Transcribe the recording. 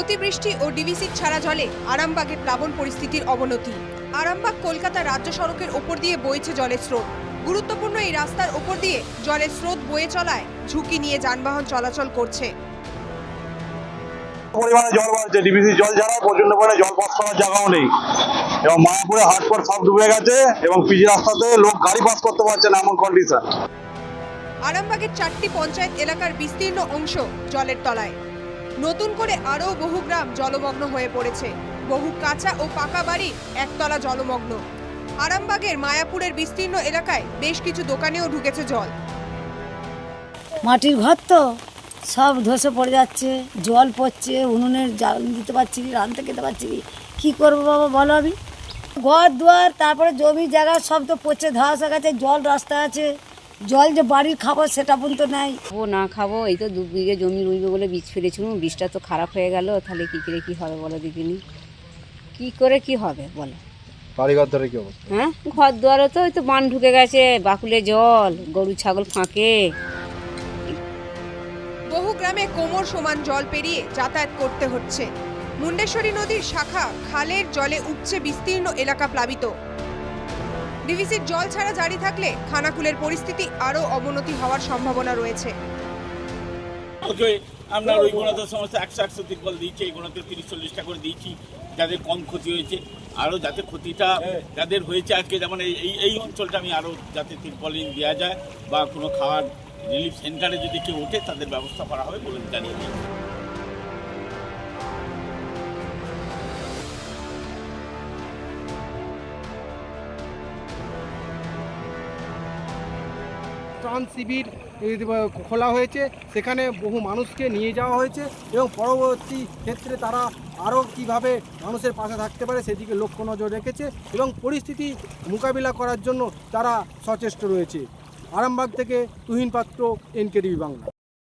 অতিবৃষ্টি ও ডিভিসির ছাড়া জলে আরামবাগের প্লাবন পরিস্থিতির অবনতি। আরামবাগ কলকাতা রাজ্য সড়কের ওপর দিয়ে বইছে জলের স্রোত। গুরুত্বপূর্ণ এই রাস্তার ওপর দিয়ে জলের স্রোত বয়ে চলায় ঝুঁকি নিয়ে যানবাহন চলাচল করছে। পরিমাণে জল বাড়ছে ডিবিসি জল ছাড়া প্রচণ্ড পরিমাণে জল পাস করার জায়গাও নেই। এবং মায়াপুরে হাটপট সব ডুবে গেছে এবং পিজি রাস্তাতে লোক গাড়ি পাস করতে পারছে না এমন কন্ডিশন আরামবাগের চারটি পঞ্চায়েত এলাকার বিস্তীর্ণ অংশ জলের তলায়। নতুন করে আরও বহু গ্রাম জলমগ্ন হয়ে পড়েছে। বহু কাঁচা ও পাকা বাড়ি, একতলা জলমগ্ন। আরামবাগের মায়াপুরের বিস্তীর্ণ এলাকায় বেশ কিছু দোকানেও ঢুকেছে জল। মাটির ঘর তো, সব ধসে পড়ে যাচ্ছে, জল পড়ছে, উনুনের জাল দিতে পারছি কি রাঁধতে খেতে পারছি কি করব বাবা বলো আমি? ঘর দুয়ার, তারপরে জমি জায়গা সব তো পচে, ধস হয়ে গেছে, জল রাস্তা আছে। জল যে বাড়ির খাবার সেটা পর্যন্ত নাই। খাব না খাব এই তো দু বিঘে জমি রইবে বলে বীজ ফেলেছিলাম বীজটা তো খারাপ হয়ে গেল তাহলে কী করে কী হবে বলো দেখিনি। কী করে কি হবে বলো। বাড়িঘর ধরে কি অবস্থা? হ্যাঁ ঘর দুয়ারে তো ওই তো বান ঢুকে গেছে বাকুলে জল গরু ছাগল ফাঁকে। বহু গ্রামে কোমর সমান জল পেরিয়ে যাতায়াত করতে হচ্ছে। মুন্ডেশ্বরী নদীর শাখা খালের জলে উপচে বিস্তীর্ণ এলাকা প্লাবিত। ডিভিসির জল ছাড়া জারি থাকলে খানাকুলের পরিস্থিতি আরও অবনতি হওয়ার সম্ভাবনা রয়েছে। ওকে আমরা ওই গুণাতে সমস্ত একশো একশো তিরপল দিয়েছি এই গুণাতে তিরিশ চল্লিশটা করে দিয়েছি যাদের কম ক্ষতি হয়েছে আরও যাতে ক্ষতিটা যাদের হয়েছে আজকে যেমন এই এই- এই অঞ্চলটা আমি আরও যাতে তিরপলিন দেওয়া যায় বা কোনো খাওয়ার রিলিফ সেন্টারে যদি কেউ ওঠে তাদের ব্যবস্থা করা হবে বলে জানিয়ে দিই ত্রাণ শিবির খোলা হয়েছে। সেখানে বহু মানুষকে নিয়ে যাওয়া হয়েছে এবং পরবর্তী ক্ষেত্রে তারা আরও কীভাবে মানুষের পাশে থাকতে পারে সেদিকে লক্ষ্য নজর রেখেছে এবং পরিস্থিতি মোকাবিলা করার জন্য তারা সচেষ্ট রয়েছে। আরামবাগ থেকে তুহিন পাত্র এনকেডিবি বাংলা।